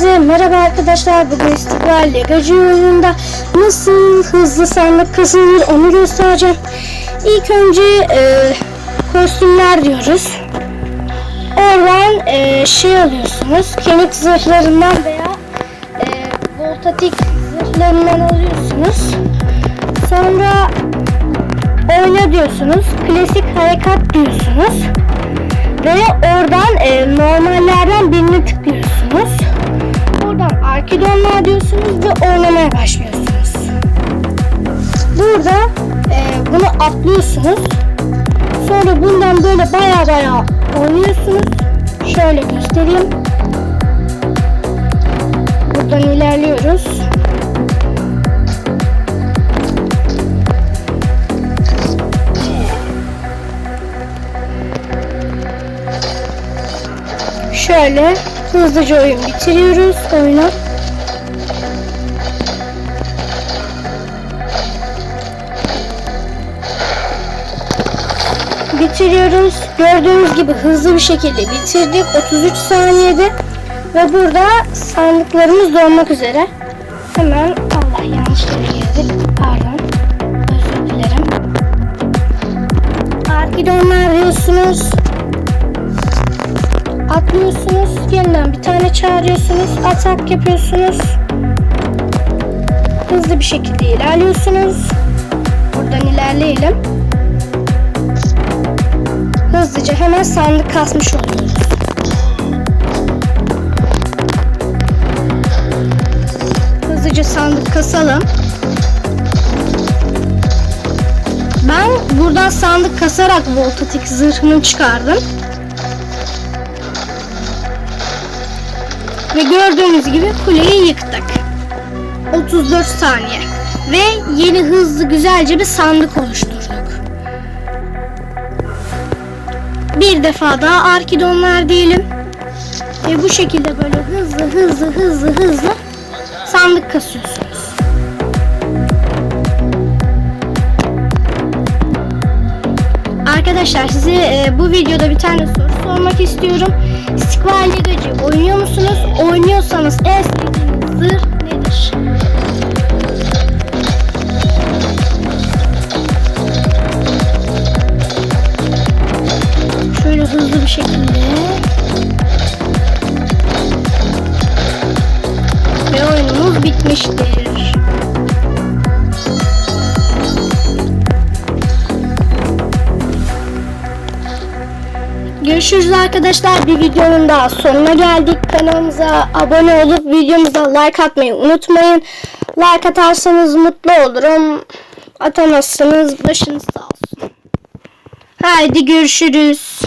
Hepinize merhaba arkadaşlar. Bugün İstikbal Legacı oyununda nasıl hızlı sandık kazanılır onu göstereceğim. İlk önce e, kostümler diyoruz. Oradan e, şey alıyorsunuz. Kemik zırhlarından veya e, voltatik zırhlarından alıyorsunuz. Sonra oyna diyorsunuz. Klasik harekat diyorsunuz. Ve oradan e, normallerden birini tıklıyorsunuz. Arkidonlar diyorsunuz ve oynamaya başlıyorsunuz. Burada e, bunu atlıyorsunuz. Sonra bundan böyle baya baya oynuyorsunuz. Şöyle göstereyim. Buradan ilerliyoruz. Şöyle hızlıca oyun bitiriyoruz oyunu. Bitiriyoruz. Gördüğünüz gibi hızlı bir şekilde bitirdik. 33 saniyede. Ve burada sandıklarımız dolmak üzere. Hemen Allah yanlışlıkla girdik. Pardon. Özür dilerim. Arkidonlar diyorsunuz atlıyorsunuz. Yeniden bir tane çağırıyorsunuz. Atak yapıyorsunuz. Hızlı bir şekilde ilerliyorsunuz. Hemen sandık kasmış oluyoruz. Hızlıca sandık kasalım. Ben buradan sandık kasarak voltatik zırhını çıkardım. Ve gördüğünüz gibi kuleyi yıktık. 34 saniye. Ve yeni hızlı güzelce bir sandık oluşturduk. Bir defa daha arkidonlar diyelim. Ve bu şekilde böyle hızlı hızlı hızlı hızlı sandık kasıyorsunuz. Arkadaşlar size e, bu videoda bir tane soru sormak istiyorum. İstikbal Ligacı oynuyor musunuz? Oynuyorsanız en sevdiğiniz zırh Görüşürüz arkadaşlar. Bir videonun daha sonuna geldik. Kanalımıza abone olup videomuza like atmayı unutmayın. Like atarsanız mutlu olurum. Atamazsanız başınız sağ olsun. Haydi görüşürüz.